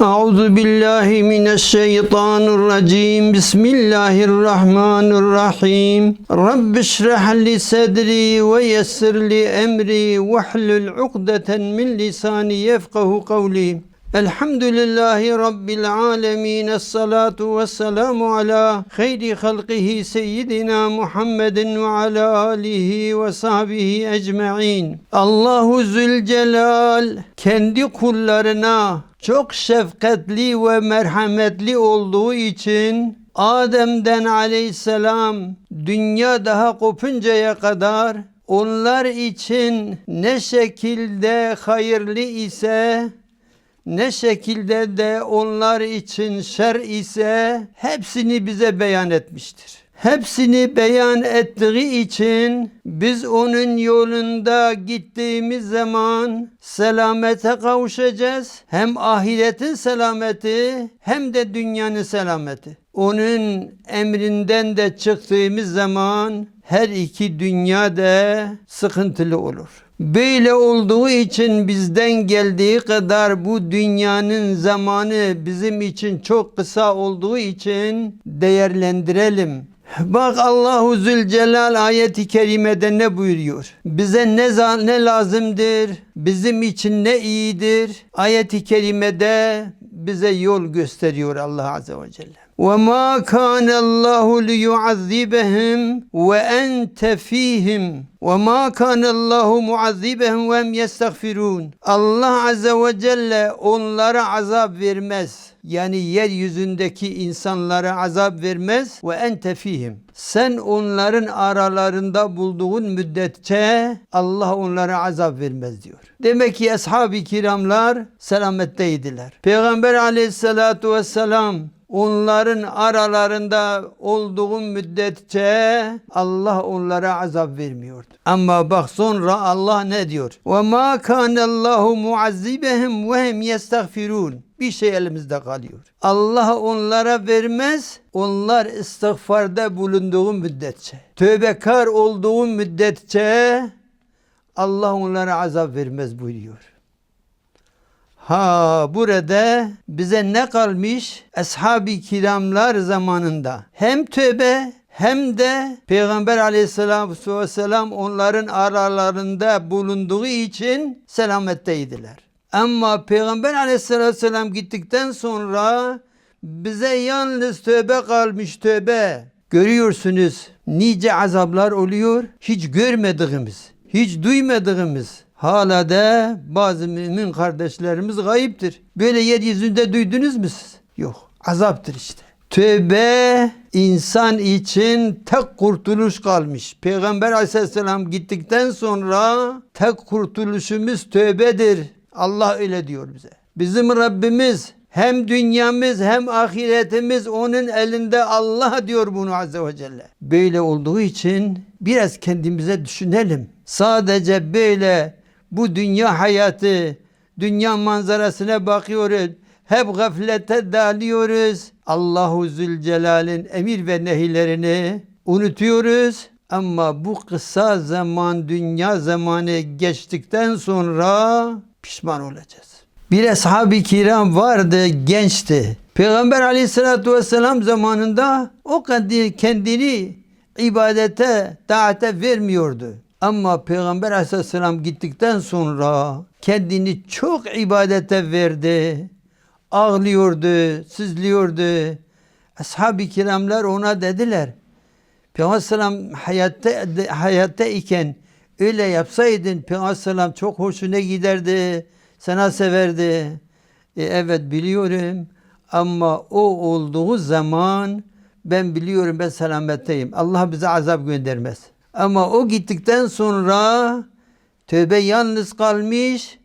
أعوذ بالله من الشيطان الرجيم بسم الله الرحمن الرحيم رب اشرح لي صدري ويسر لي أمري واحلل عقدة من لساني يفقه قولي الحمد لله رب العالمين الصلاة والسلام على خير خلقه سيدنا محمد وعلى آله وصحبه ecmaîn. Allahu Zülcelal kendi kullarına çok şefkatli ve merhametli olduğu için Adem'den aleyhisselam dünya daha kopuncaya kadar onlar için ne şekilde hayırlı ise ne şekilde de onlar için şer ise hepsini bize beyan etmiştir. Hepsini beyan ettiği için biz onun yolunda gittiğimiz zaman selamete kavuşacağız. Hem ahiretin selameti hem de dünyanın selameti. Onun emrinden de çıktığımız zaman her iki dünyada sıkıntılı olur. Böyle olduğu için bizden geldiği kadar bu dünyanın zamanı bizim için çok kısa olduğu için değerlendirelim. Bak Allahu Zülcelal ayeti kerimede ne buyuruyor? Bize ne, ne lazımdır? Bizim için ne iyidir? Ayeti kerimede bize yol gösteriyor Allah Azze ve Celle. وَمَا كَانَ اللّٰهُ لِيُعَذِّبَهُمْ وَاَنْتَ ف۪يهِمْ وَمَا كَانَ اللّٰهُ مُعَذِّبَهُمْ وَهُمْ يَسْتَغْفِرُونَ Allah Azze ve Celle onlara azap vermez. Yani yeryüzündeki insanlara azap vermez. Ve ente fihim. Sen onların aralarında bulduğun müddetçe Allah onlara azap vermez diyor. Demek ki ashab-ı kiramlar selametteydiler. Peygamber aleyhissalatu vesselam onların aralarında olduğu müddetçe Allah onlara azap vermiyordu. Ama bak sonra Allah ne diyor? Ve ma kana Allahu muazzibehum ve hum yestagfirun. Bir şey elimizde kalıyor. Allah onlara vermez. Onlar istiğfarda bulunduğu müddetçe, tövbekar olduğu müddetçe Allah onlara azap vermez buyuruyor. Ha burada bize ne kalmış? Ashab-ı kiramlar zamanında hem tövbe hem de Peygamber aleyhisselatü vesselam onların aralarında bulunduğu için selametteydiler. Ama Peygamber aleyhisselatü vesselam gittikten sonra bize yalnız tövbe kalmış tövbe. Görüyorsunuz nice azaplar oluyor. Hiç görmediğimiz, hiç duymadığımız. Hala da bazı mümin kardeşlerimiz gayiptir. Böyle yeryüzünde duydunuz mu siz? Yok. Azaptır işte. Tövbe insan için tek kurtuluş kalmış. Peygamber aleyhisselam gittikten sonra tek kurtuluşumuz tövbedir. Allah öyle diyor bize. Bizim Rabbimiz hem dünyamız hem ahiretimiz onun elinde Allah diyor bunu Azze ve Celle. Böyle olduğu için biraz kendimize düşünelim. Sadece böyle bu dünya hayatı, dünya manzarasına bakıyoruz. Hep gaflete dalıyoruz. Allahu Zülcelal'in emir ve nehilerini unutuyoruz. Ama bu kısa zaman, dünya zamanı geçtikten sonra pişman olacağız. Bir ashab-ı kiram vardı, gençti. Peygamber aleyhissalatü vesselam zamanında o kadar kendini ibadete, taate vermiyordu. Ama Peygamber aleyhisselam gittikten sonra kendini çok ibadete verdi. Ağlıyordu, sızlıyordu. Ashab-ı kiramlar ona dediler. Peygamber aleyhisselam hayatta, hayatta iken öyle yapsaydın Peygamber aleyhisselam çok hoşuna giderdi. Sana severdi. E, evet biliyorum ama o olduğu zaman ben biliyorum ben selametteyim. Allah bize azap göndermez. Ama o gittikten sonra tövbe yalnız kalmış,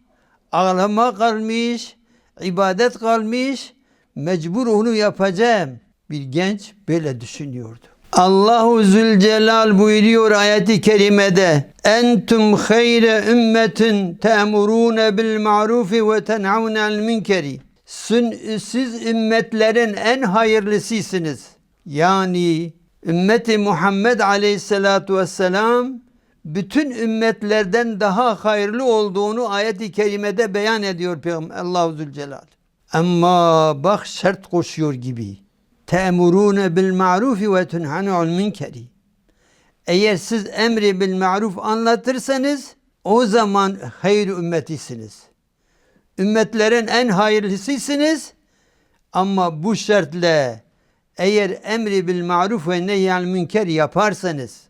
ağlama kalmış, ibadet kalmış, mecbur onu yapacağım. Bir genç böyle düşünüyordu. Allahu Zülcelal buyuruyor ayeti kerimede Entum hayre ümmetin te'murune bil ma'rufi ve ten'avnel münkeri Siz ümmetlerin en hayırlısısınız. Yani ümmeti Muhammed aleyhissalatu vesselam bütün ümmetlerden daha hayırlı olduğunu ayet-i kerimede beyan ediyor Peygamber Allahu Zülcelal. Ama bak şart koşuyor gibi. Te'murune bil ma'rufi ve tunhanul münkeri. Eğer siz emri bil ma'ruf anlatırsanız o zaman hayır ümmetisiniz. Ümmetlerin en hayırlısısınız. Ama bu şartla eğer emri bil ma'ruf ve nehyal münker yaparsanız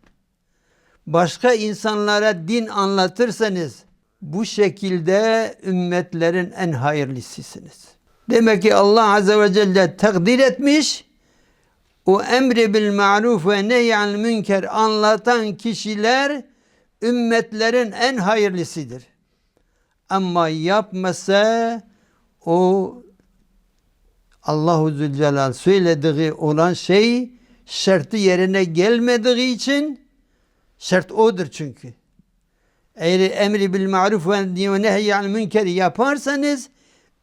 başka insanlara din anlatırsanız bu şekilde ümmetlerin en hayırlısısınız. Demek ki Allah Azze ve Celle takdir etmiş o emri bil ma'ruf ve nehyal münker anlatan kişiler ümmetlerin en hayırlısıdır. Ama yapmasa o Allahu Zülcelal söylediği olan şey şartı yerine gelmediği için şart odur çünkü. Eğer emri bil maruf ve nehyi münker yaparsanız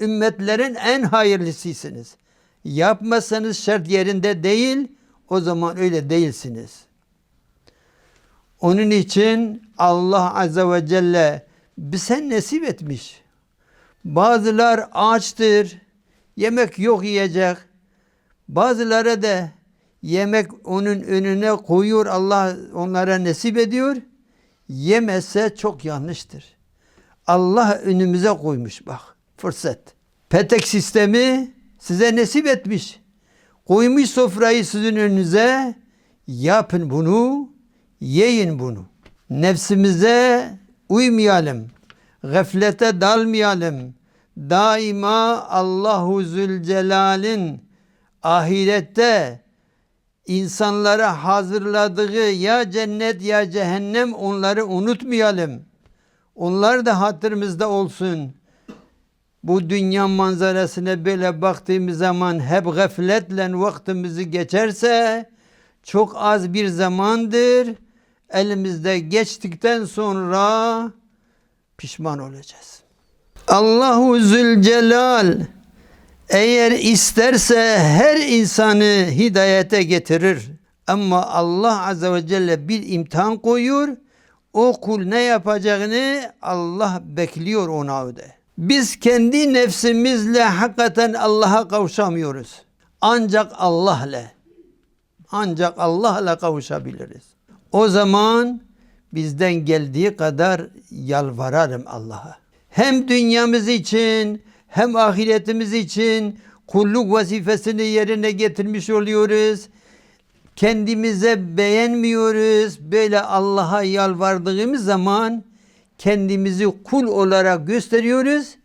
ümmetlerin en hayırlısısınız. Yapmasanız şart yerinde değil o zaman öyle değilsiniz. Onun için Allah Azze ve Celle bize nasip etmiş. Bazılar açtır, yemek yok yiyecek. Bazıları da yemek onun önüne koyuyor, Allah onlara nasip ediyor. Yemezse çok yanlıştır. Allah önümüze koymuş bak fırsat. Petek sistemi size nasip etmiş. Koymuş sofrayı sizin önünüze. Yapın bunu, yiyin bunu. Nefsimize uymayalım. Gaflete dalmayalım. Daima Allahu Zülcelal'in ahirette insanlara hazırladığı ya cennet ya cehennem onları unutmayalım. Onlar da hatırımızda olsun. Bu dünya manzarasına böyle baktığımız zaman hep gafletle vaktimizi geçerse çok az bir zamandır elimizde geçtikten sonra pişman olacağız. Allahu Zülcelal eğer isterse her insanı hidayete getirir. Ama Allah Azze ve Celle bir imtihan koyuyor. O kul ne yapacağını Allah bekliyor ona öde. Biz kendi nefsimizle hakikaten Allah'a kavuşamıyoruz. Ancak Allah'la. Ancak Allah'la kavuşabiliriz. O zaman bizden geldiği kadar yalvararım Allah'a. Hem dünyamız için hem ahiretimiz için kulluk vazifesini yerine getirmiş oluyoruz. Kendimize beğenmiyoruz. Böyle Allah'a yalvardığımız zaman kendimizi kul olarak gösteriyoruz.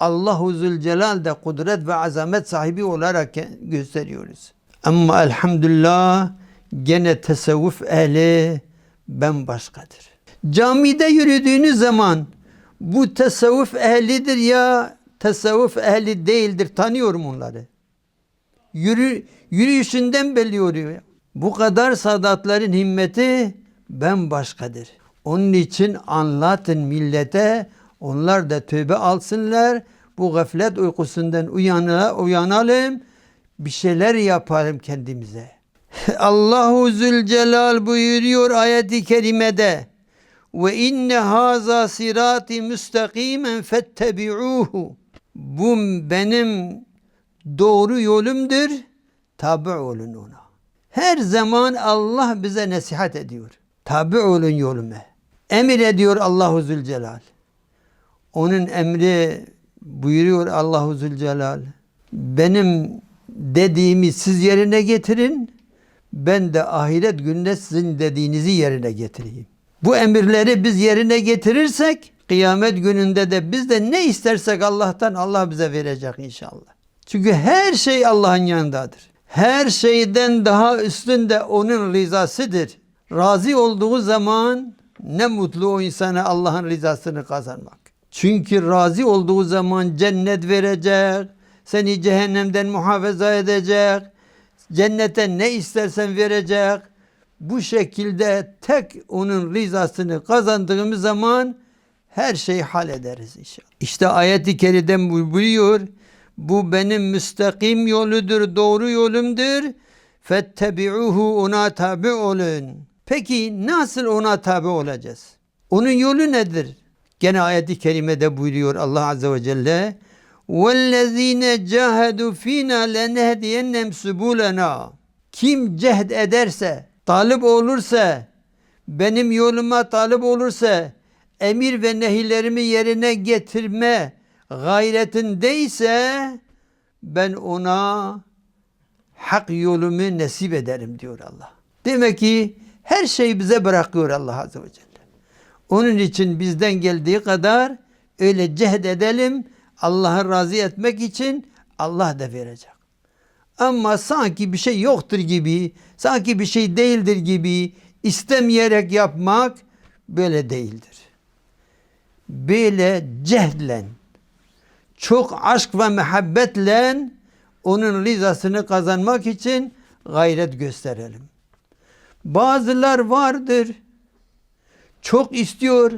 Allahu Zülcelal de kudret ve azamet sahibi olarak gösteriyoruz. Ama elhamdülillah gene tasavvuf ehli bambaşkadır. Camide yürüdüğünüz zaman bu tasavvuf ehlidir ya tasavvuf ehli değildir tanıyorum onları. Yürü, yürüyüşünden belli oluyor. Bu kadar sadatların himmeti bambaşkadır. Onun için anlatın millete onlar da tövbe alsınlar. Bu gaflet uykusundan uyanalım, uyanalım bir şeyler yapalım kendimize. Allahu Zülcelal buyuruyor ayeti kerimede ve inne haza sirati müstakimen fettebi'uhu bu benim doğru yolumdur tabi olun ona. Her zaman Allah bize nasihat ediyor. Tabi olun yoluma. Emir ediyor Allahu Zülcelal. Onun emri buyuruyor Allahu Zülcelal. Benim dediğimi siz yerine getirin. Ben de ahiret gününde sizin dediğinizi yerine getireyim. Bu emirleri biz yerine getirirsek kıyamet gününde de biz de ne istersek Allah'tan Allah bize verecek inşallah. Çünkü her şey Allah'ın yanındadır. Her şeyden daha üstün de onun rızasıdır. Razı olduğu zaman ne mutlu o insana Allah'ın rızasını kazanmak. Çünkü razı olduğu zaman cennet verecek, seni cehennemden muhafaza edecek, cennete ne istersen verecek Bu şekilde tek onun rızasını kazandığımız zaman her şeyi hallederiz inşallah. İşte ayet-i keriden buyuruyor. Bu benim müstakim yoludur, doğru yolumdur. Fettebi'uhu ona tabi olun. Peki nasıl ona tabi olacağız? Onun yolu nedir? Gene ayet-i kerimede buyuruyor Allah Azze ve Celle. وَالَّذ۪ينَ جَاهَدُوا ف۪ينَا لَنَهْدِيَنَّمْ سُبُولَنَا Kim cehd ederse, talip olursa, benim yoluma talip olursa, emir ve nehirlerimi yerine getirme gayretindeyse, ben ona hak yolumu nasip ederim diyor Allah. Demek ki her şeyi bize bırakıyor Allah Azze ve Celle. Onun için bizden geldiği kadar öyle cehd edelim. Allah'ı razı etmek için Allah da verecek. Ama sanki bir şey yoktur gibi, sanki bir şey değildir gibi istemeyerek yapmak böyle değildir. Böyle cehdlen, çok aşk ve muhabbetle onun rızasını kazanmak için gayret gösterelim. Bazılar vardır, çok istiyor,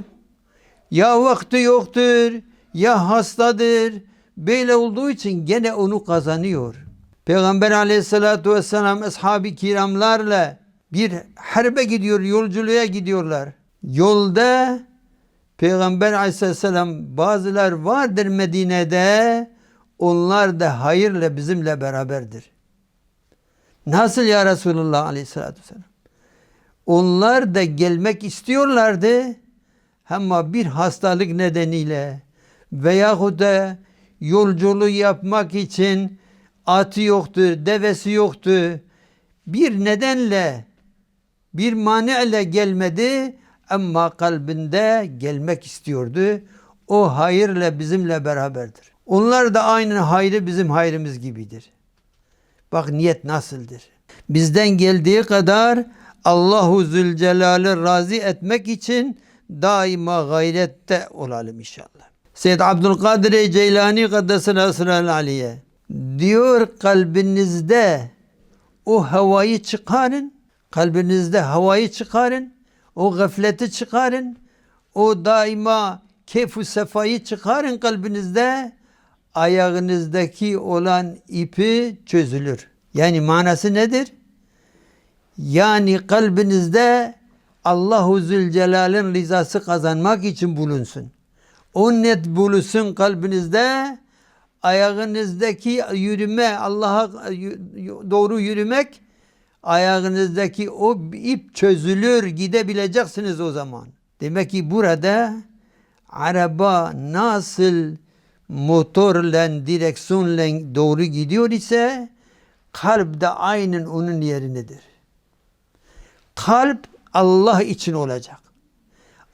ya vakti yoktur, ya hastadır. Böyle olduğu için gene onu kazanıyor. Peygamber aleyhissalatu vesselam ashab-ı kiramlarla bir harbe gidiyor, yolculuğa gidiyorlar. Yolda Peygamber aleyhisselam bazılar vardır Medine'de onlar da hayırla bizimle beraberdir. Nasıl ya Resulullah aleyhissalatü vesselam? Onlar da gelmek istiyorlardı ama bir hastalık nedeniyle veyahut da yolculuğu yapmak için atı yoktu, devesi yoktu. Bir nedenle, bir maniyle gelmedi ama kalbinde gelmek istiyordu. O hayırla bizimle beraberdir. Onlar da aynı hayrı bizim hayrımız gibidir. Bak niyet nasıldır. Bizden geldiği kadar Allahu Zülcelal'i razı etmek için daima gayrette olalım inşallah. Seyyid Abdülkadir Ceylani Kaddesine Esra'l Aliye diyor kalbinizde o havayı çıkarın. Kalbinizde havayı çıkarın. O gafleti çıkarın. O daima kefu sefayı çıkarın kalbinizde. Ayağınızdaki olan ipi çözülür. Yani manası nedir? Yani kalbinizde Allahu Zülcelal'in rızası kazanmak için bulunsun. O net bulunsun kalbinizde. Ayağınızdaki yürüme, Allah'a doğru yürümek, ayağınızdaki o ip çözülür, gidebileceksiniz o zaman. Demek ki burada araba nasıl motorla, direksiyonla doğru gidiyor ise kalp de aynen onun yerindedir. Kalp Allah için olacak.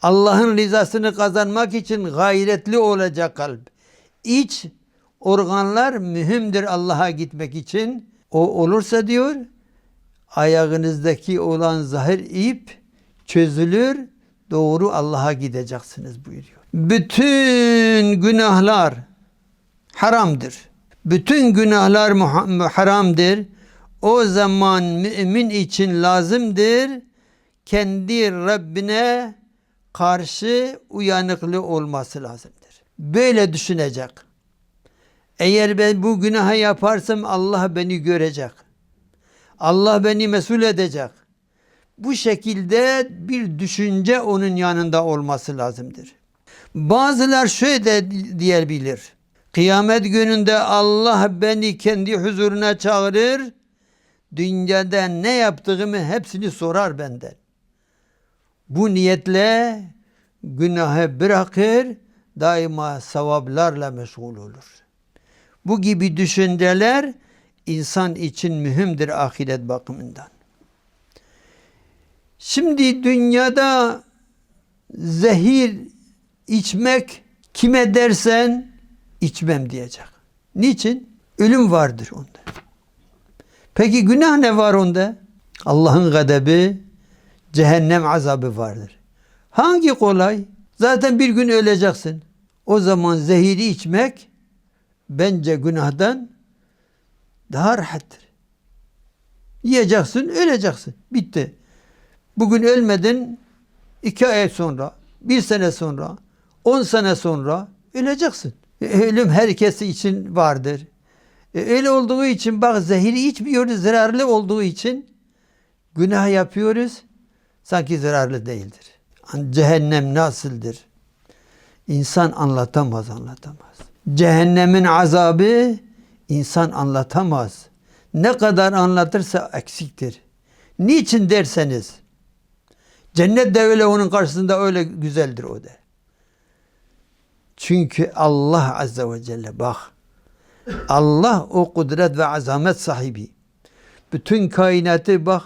Allah'ın rızasını kazanmak için gayretli olacak kalp. İç organlar mühimdir Allah'a gitmek için. O olursa diyor ayağınızdaki olan zahir ip çözülür doğru Allah'a gideceksiniz buyuruyor. Bütün günahlar haramdır. Bütün günahlar haramdır. O zaman mümin için lazımdır kendi Rabbine karşı uyanıklı olması lazımdır. Böyle düşünecek. Eğer ben bu günahı yaparsam Allah beni görecek. Allah beni mesul edecek. Bu şekilde bir düşünce onun yanında olması lazımdır. Bazılar şöyle diyebilir. Kıyamet gününde Allah beni kendi huzuruna çağırır. Dünyada ne yaptığımı hepsini sorar benden. Bu niyetle günahı bırakır, daima sevaplarla meşgul olur. Bu gibi düşünceler insan için mühimdir ahiret bakımından. Şimdi dünyada zehir içmek kime dersen içmem diyecek. Niçin? Ölüm vardır onda. Peki günah ne var onda? Allah'ın gadebi, cehennem azabı vardır. Hangi kolay? Zaten bir gün öleceksin. O zaman zehiri içmek bence günahdan daha rahattır. Yiyeceksin, öleceksin. Bitti. Bugün ölmedin, iki ay sonra, bir sene sonra, on sene sonra öleceksin. E, ölüm herkesi için vardır. E, öyle olduğu için bak zehiri içmiyoruz, zararlı olduğu için günah yapıyoruz sanki zararlı değildir. Cehennem nasıldır? İnsan anlatamaz anlatamaz. Cehennemin azabı insan anlatamaz. Ne kadar anlatırsa eksiktir. Niçin derseniz cennet de öyle onun karşısında öyle güzeldir o da. Çünkü Allah Azze ve Celle bak Allah o kudret ve azamet sahibi. Bütün kainatı bak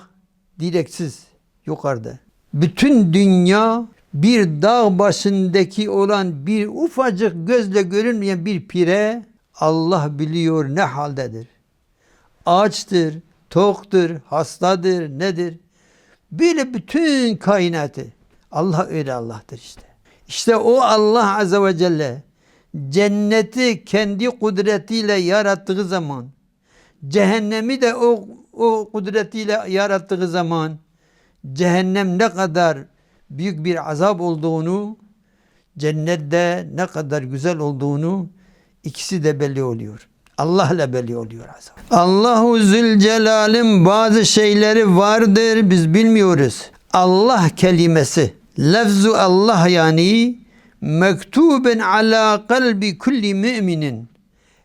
direksiz yukarıda. Bütün dünya bir dağ başındaki olan bir ufacık gözle görünmeyen bir pire Allah biliyor ne haldedir. Açtır, toktur, hastadır, nedir? Böyle bütün kainatı. Allah öyle Allah'tır işte. İşte o Allah Azze ve Celle cenneti kendi kudretiyle yarattığı zaman cehennemi de o, o kudretiyle yarattığı zaman cehennem ne kadar büyük bir azap olduğunu cennette ne kadar güzel olduğunu ikisi de belli oluyor. Allah ile belli oluyor azap. Allahu Zülcelal'in bazı şeyleri vardır biz bilmiyoruz. Allah kelimesi lafzu Allah yani mektuben ala kalbi kulli müminin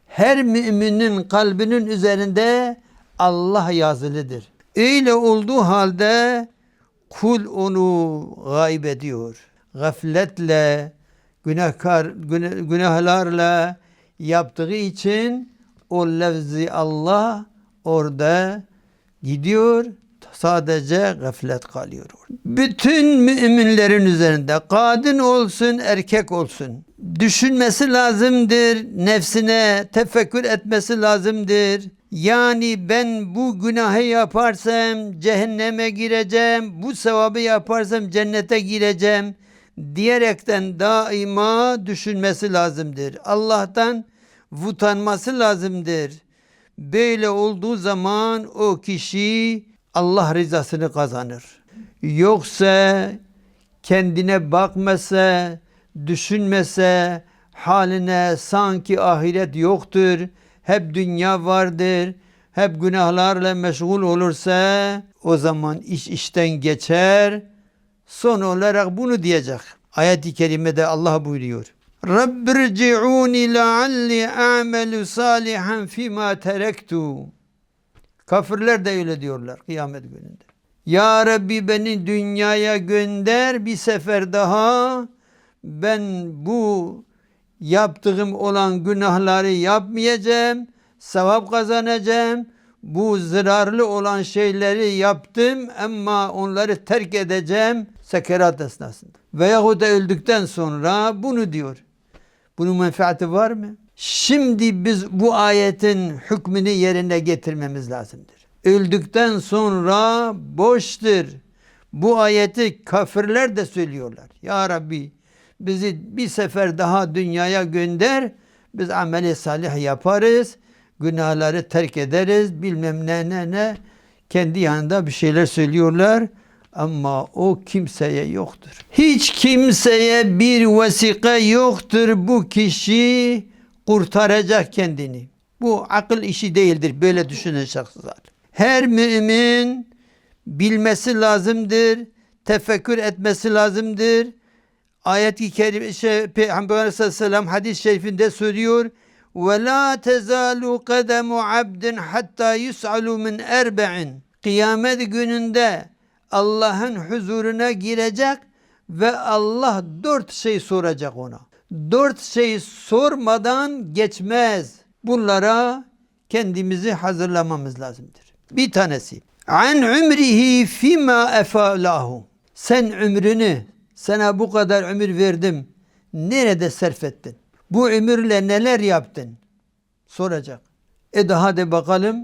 her müminin kalbinin üzerinde Allah yazılıdır. Öyle olduğu halde kul onu gayb ediyor. Gafletle, günahkar, günahlarla yaptığı için o lafzi Allah orada gidiyor. Sadece gaflet kalıyor. Bütün müminlerin üzerinde kadın olsun erkek olsun düşünmesi lazımdır. Nefsine tefekkür etmesi lazımdır. Yani ben bu günahı yaparsam cehenneme gireceğim. Bu sevabı yaparsam cennete gireceğim diyerekten daima düşünmesi lazımdır. Allah'tan utanması lazımdır. Böyle olduğu zaman o kişi Allah rızasını kazanır. Yoksa kendine bakmasa, düşünmese, haline sanki ahiret yoktur, hep dünya vardır, hep günahlarla meşgul olursa o zaman iş işten geçer. Son olarak bunu diyecek. Ayet-i kerimede Allah buyuruyor. Rabbirci'uni lealli a'melu salihan fima terektu. Kafirler de öyle diyorlar kıyamet gününde. Ya Rabbi beni dünyaya gönder bir sefer daha. Ben bu yaptığım olan günahları yapmayacağım. Sevap kazanacağım. Bu zararlı olan şeyleri yaptım ama onları terk edeceğim sekerat esnasında. Veyahut da öldükten sonra bunu diyor. Bunun menfaati var mı? Şimdi biz bu ayetin hükmünü yerine getirmemiz lazımdır. Öldükten sonra boştur. Bu ayeti kafirler de söylüyorlar. Ya Rabbi bizi bir sefer daha dünyaya gönder. Biz ameli salih yaparız. Günahları terk ederiz. Bilmem ne ne ne. Kendi yanında bir şeyler söylüyorlar. Ama o kimseye yoktur. Hiç kimseye bir vesika yoktur bu kişi kurtaracak kendini. Bu akıl işi değildir. Böyle düşünen şahslar. Her mümin bilmesi lazımdır. Tefekkür etmesi lazımdır. Ayet-i kerime şey, Peygamber Aleyhisselam hadis-i şerifinde söylüyor. Ve la tezalu kademu abdin hatta yus'alu min erbe'in. Kıyamet gününde Allah'ın huzuruna girecek ve Allah dört şey soracak ona. Dört şey sormadan geçmez. Bunlara kendimizi hazırlamamız lazımdır. Bir tanesi. An umrihi fima efalahu. Sen ömrünü sana bu kadar ömür verdim. Nerede sarf ettin? Bu ömürle neler yaptın? Soracak. E daha de bakalım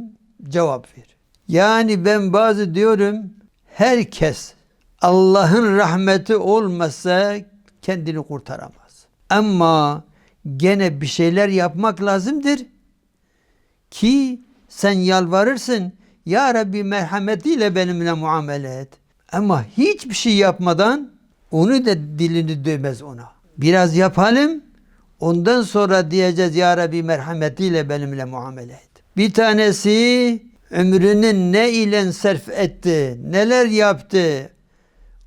cevap ver. Yani ben bazı diyorum herkes Allah'ın rahmeti olmasa kendini kurtaramaz. Ama gene bir şeyler yapmak lazımdır ki sen yalvarırsın ya Rabbi merhametiyle benimle muamele et. Ama hiçbir şey yapmadan onu da dilini dövmez ona. Biraz yapalım ondan sonra diyeceğiz ya Rabbi merhametiyle benimle muamele et. Bir tanesi ömrünü ne ile sarf etti, neler yaptı.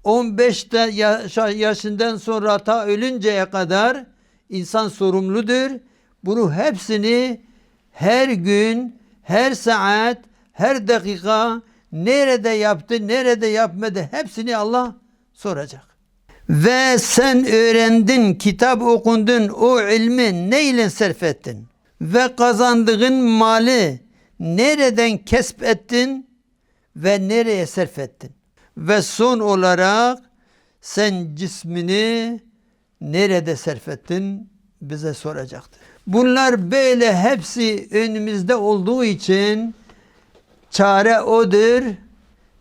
15 yaş- yaşından sonra ta ölünceye kadar insan sorumludur. Bunu hepsini her gün, her saat, her dakika nerede yaptı, nerede yapmadı hepsini Allah soracak. Ve sen öğrendin, kitap okundun, o ilmi neyle sarf ettin? Ve kazandığın mali nereden kesp ettin ve nereye sarf ettin? Ve son olarak sen cismini nerede sarf ettin bize soracaktır. Bunlar böyle hepsi önümüzde olduğu için çare odur.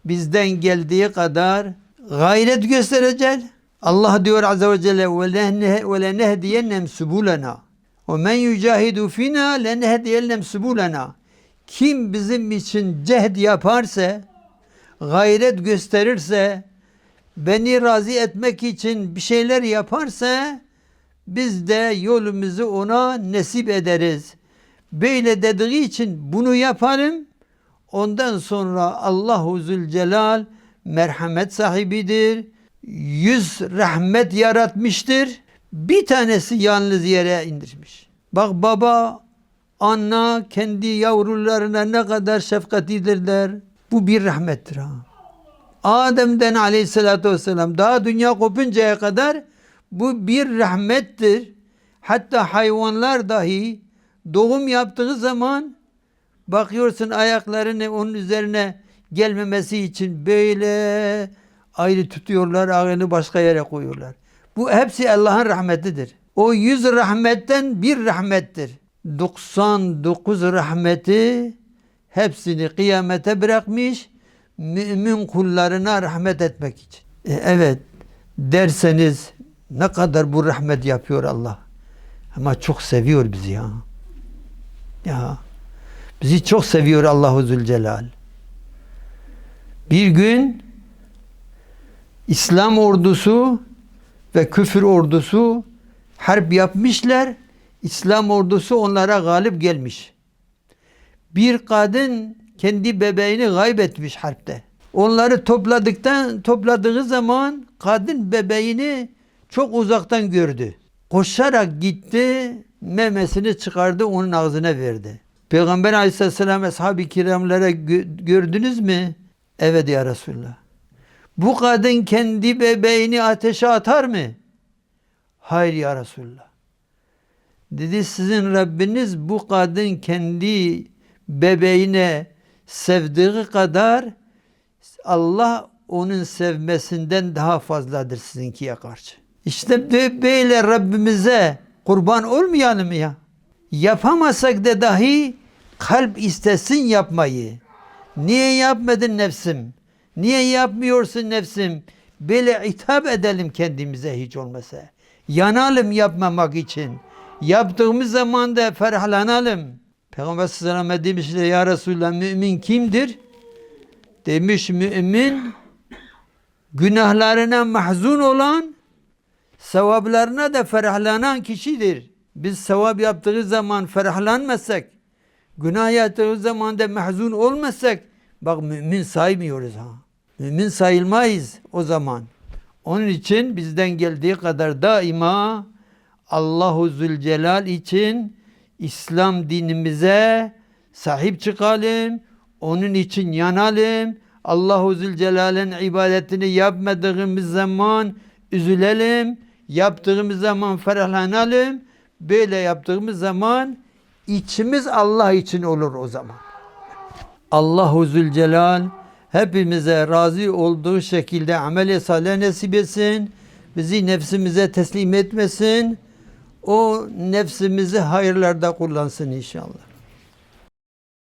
Bizden geldiği kadar gayret göstereceğiz. Allah diyor Azze ve Celle ve lenehdiyennem subulena ve men yucahidu fina lenehdiyennem subulena kim bizim için cehd yaparsa gayret gösterirse beni razı etmek için bir şeyler yaparsa biz de yolumuzu ona nasip ederiz. Böyle dediği için bunu yaparım. Ondan sonra Allahu Zülcelal merhamet sahibidir. Yüz rahmet yaratmıştır. Bir tanesi yalnız yere indirmiş. Bak baba, anne kendi yavrularına ne kadar şefkatlidirler. Bu bir rahmettir ha. Adem'den aleyhissalatü vesselam daha dünya kopuncaya kadar bu bir rahmettir. Hatta hayvanlar dahi doğum yaptığı zaman bakıyorsun ayaklarını onun üzerine gelmemesi için böyle ayrı tutuyorlar, ayağını başka yere koyuyorlar. Bu hepsi Allah'ın rahmetidir. O yüz rahmetten bir rahmettir. 99 rahmeti hepsini kıyamete bırakmış mümin kullarına rahmet etmek için. E, evet derseniz ne kadar bu rahmet yapıyor Allah. Ama çok seviyor bizi ya. Ya bizi çok seviyor Allahu Zülcelal. Bir gün İslam ordusu ve küfür ordusu harp yapmışlar. İslam ordusu onlara galip gelmiş. Bir kadın kendi bebeğini kaybetmiş harpte. Onları topladıktan topladığı zaman kadın bebeğini çok uzaktan gördü. Koşarak gitti, memesini çıkardı, onun ağzına verdi. Peygamber aleyhisselam ashab-ı kiramlara gö- gördünüz mü? Evet ya Resulallah. Bu kadın kendi bebeğini ateşe atar mı? Hayır ya Resulallah. Dedi sizin Rabbiniz bu kadın kendi bebeğine sevdiği kadar Allah onun sevmesinden daha fazladır sizinkiye karşı. İşte böyle Rabbimize kurban olmayalım ya. Yapamasak da dahi kalp istesin yapmayı. Niye yapmadın nefsim? Niye yapmıyorsun nefsim? Böyle hitap edelim kendimize hiç olmasa. Yanalım yapmamak için. Yaptığımız zaman da ferahlanalım. Peygamber sallallahu aleyhi ve sellem demişler ya Resulallah mümin kimdir? Demiş mümin günahlarına mahzun olan sevaplarına da ferahlanan kişidir. Biz sevap yaptığı zaman ferahlanmasak, günah yaptığı zaman da mahzun olmasak, bak mümin saymıyoruz ha. Mümin sayılmayız o zaman. Onun için bizden geldiği kadar daima Allahu Zülcelal için İslam dinimize sahip çıkalım. Onun için yanalım. Allahu Zülcelal'in ibadetini yapmadığımız zaman üzülelim. Yaptığımız zaman ferahlanalım. Böyle yaptığımız zaman içimiz Allah için olur o zaman. Allahu Zülcelal hepimize razı olduğu şekilde amel-i salih nasip etsin. Bizi nefsimize teslim etmesin. O nefsimizi hayırlarda kullansın inşallah.